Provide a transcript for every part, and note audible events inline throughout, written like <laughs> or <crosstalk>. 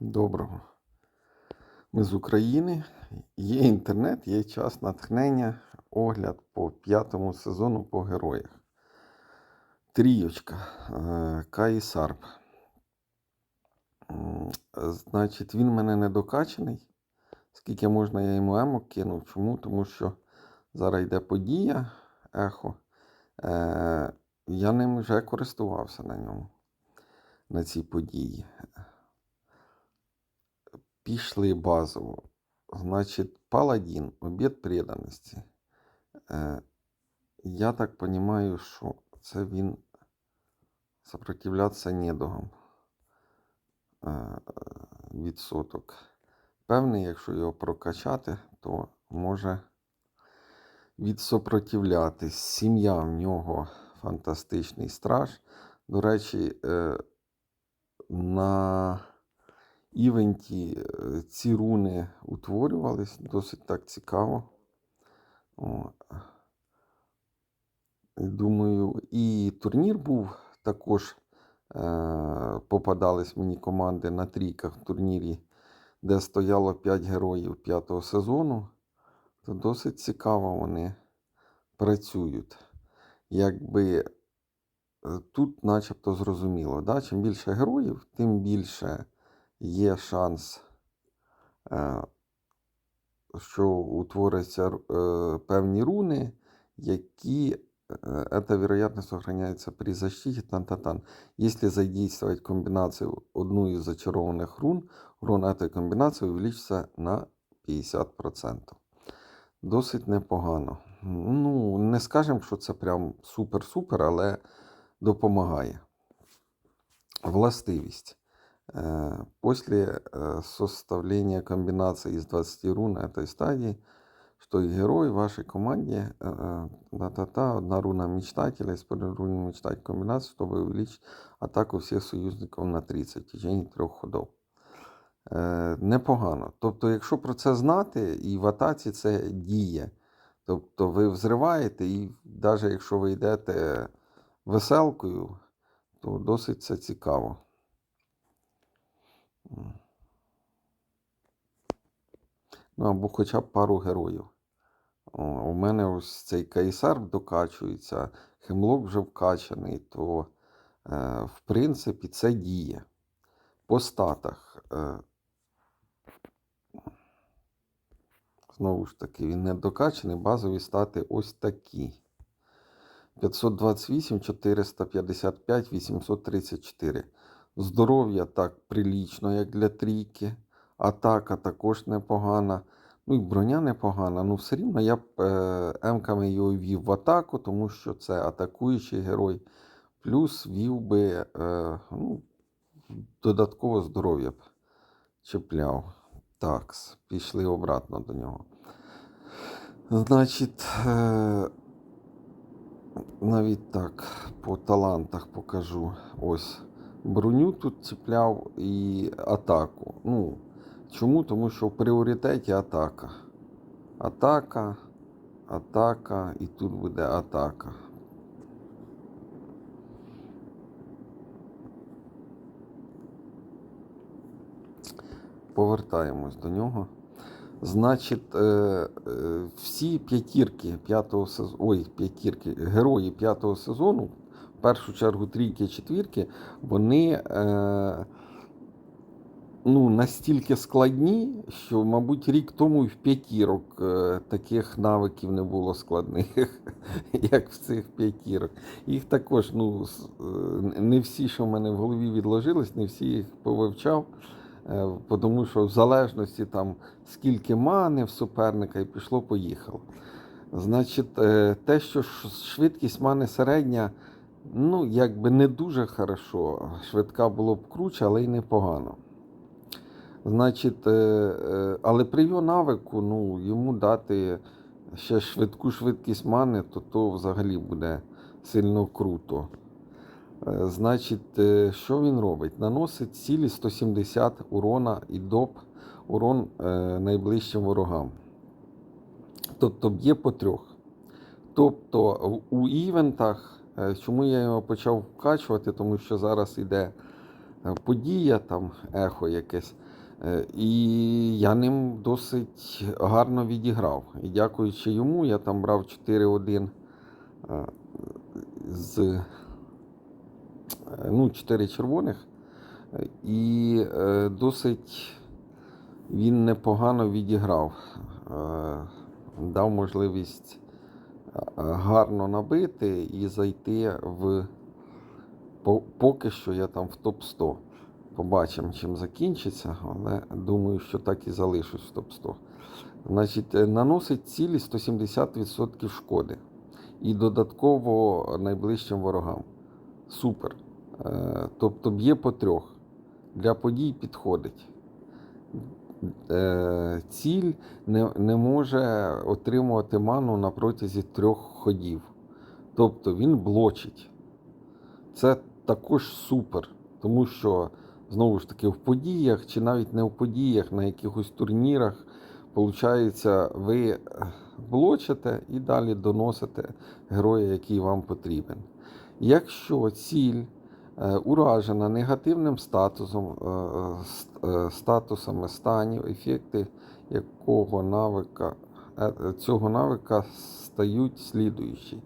Доброго. Ми з України. Є інтернет, є час натхнення, огляд по п'ятому сезону по героях. Трійочка. е, Каї Сарп. Значить, він мене недокачаний. Скільки можна, я йому емок кинув. Чому? Тому що зараз йде подія ехо. Е, Я ним вже користувався на ньому, на цій події. Пішли базово. Значить, паладін, обід преданості. Е, я так розумію, що це він сопротивлятися недугам. Е, відсоток. Певний, якщо його прокачати, то може відсопротивлятись. Сім'я в нього фантастичний страж. До речі, е, на івенті е, ці руни утворювались досить так цікаво. О. Думаю, і турнір був також. Е, попадались мені команди на трійках в турнірі, де стояло 5 героїв п'ятого сезону. То досить цікаво вони працюють. Якби е, тут начебто зрозуміло, да? чим більше героїв, тим більше є шанс, е, що утворяться е, певні руни, які э, эта вероятность сохраняется при защите тан-та-тан. Если задействовать комбинацию одну из зачарованных рун, урон этой комбинации увеличится на 50%. Досить непогано. Ну, не скажемо, що це прям супер-супер, але допомагає. Властивість. Э, После э, составления комбинации из 20 рун этой стадии, что и герой в вашей команде, э, э, та-та-та, одна руна мечтателя, использует руну мечтать комбинацию, чтобы увеличить атаку всіх союзників на 30 в течение трьох ходов. Е, непогано. Тобто, якщо про це знати, і в атаці це діє. Тобто ви взриваєте, і навіть якщо ви йдете веселкою, то досить це цікаво. Ну, або хоча б пару героїв. У мене ось цей кайсар докачується, хемлок вже вкачаний, то, е, в принципі, це діє. По статах. Е, знову ж таки, він не докачаний, базові стати ось такі. 528, 455, 834. Здоров'я так прилічно, як для трійки. Атака також непогана. Ну і броня непогана. Ну, все рівно я б емками його ввів в атаку, тому що це атакуючий герой. Плюс вів би е, ну, додатково здоров'я б чіпляв. Так, пішли обратно до нього. Значить, е, навіть так, по талантах покажу. Ось. Броню тут чіпляв і атаку. Ну, чому? Тому що в пріоритеті атака. Атака, атака, і тут буде атака. Повертаємось до нього. Значить, е, е, всі п'ятірки п'ятого сезону, ой, п'ятірки, герої п'ятого сезону, в першу чергу трійки, четвірки, вони е, ну, настільки складні, що, мабуть, рік тому і в п'ятірок е, таких навиків не було складних, <laughs> як в цих п'ятірок. Їх також, ну, е, не всі, що в мене в голові відложились, не всі їх повивчав. Е, Тому що в залежності там скільки мани в суперника і пішло, поїхало. Значить, е, те, що швидкість мани середня, ну, якби не дуже хорошо. Швидка було б круче, але й непогано. Значить, е, е, але при його навику, ну, йому дати ще швидку швидкість мани, то то взагалі буде сильно круто. Е, Значить, що він робить? Наносить цілі 170 урона і доп урон найближчим ворогам. Тобто б'є по трьох. Тобто у івентах, чому я його почав вкачувати, тому що зараз йде е, подія, там ехо якесь. Е, І я ним досить гарно відіграв. І дякуючи йому, я там брав 4-1 е, з е, ну, 4 червоних. Е, І е, досить він непогано відіграв. Е, Дав можливість е, гарно набити і зайти в. Поки що я там в топ-100. Побачимо, чим закінчиться, але думаю, що так і залишусь в топ-100. Значить, е, наносить цілі 170% шкоди. І додатково найближчим ворогам. Супер. Е, Тобто б'є по трьох. Для подій підходить. Е, Ціль не, не може отримувати ману на протязі трьох ходів. Тобто він блочить. Це також супер, тому що знову ж таки в подіях, чи навіть не в подіях, на якихось турнірах, виходить, ви е, блочите і далі доносите героя, який вам потрібен. Якщо ціль уражена негативним статусом, е, е, ст- е, статусами станів, ефекти якого навика, е, е, цього навика стають слідуючі.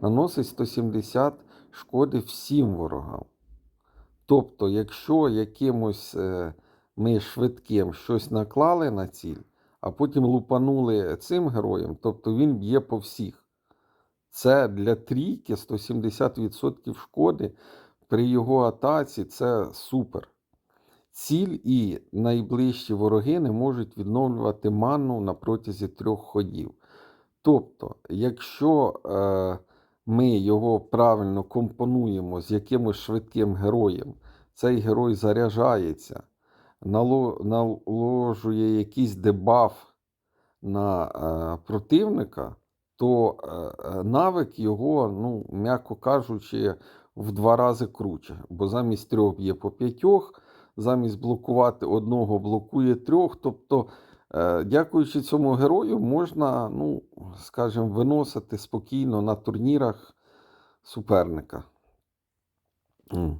Наносить 170 шкоди всім ворогам. Тобто, якщо якимось е, ми швидким щось наклали на ціль, а потім лупанули цим героєм, тобто він б'є по всіх. Це для трійки 170% шкоди при його атаці це супер. Ціль і найближчі вороги не можуть відновлювати ману на протязі трьох ходів. Тобто, якщо е, ми його правильно компонуємо з якимось швидким героєм, цей герой заряджається, наложує якийсь дебаф на е, противника, то е, навик його, ну, м'яко кажучи, в два рази круче. Бо замість трьох б'є по п'ятьох, замість блокувати одного блокує трьох. Тобто, е, дякуючи цьому герою, можна, ну, скажімо, виносити спокійно на турнірах суперника. Е,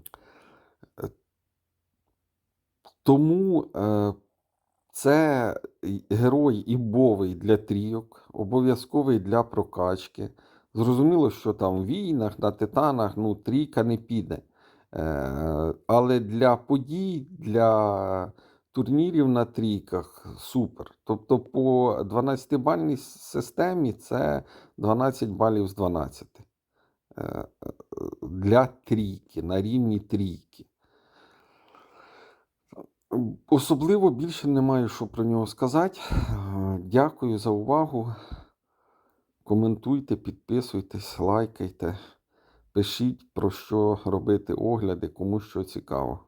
Тому е, це герой імбовий для трійок, обов'язковий для прокачки. Зрозуміло, що там в війнах, на титанах ну, трійка не піде. Е, але для подій, для турнірів на трійках супер. Тобто по 12-бальній системі це 12 балів з 12. Е, е, Для трійки, на рівні трійки. Особливо більше не маю що про нього сказати. Дякую за увагу. Коментуйте, підписуйтесь, лайкайте, пишіть про що робити огляди, кому що цікаво.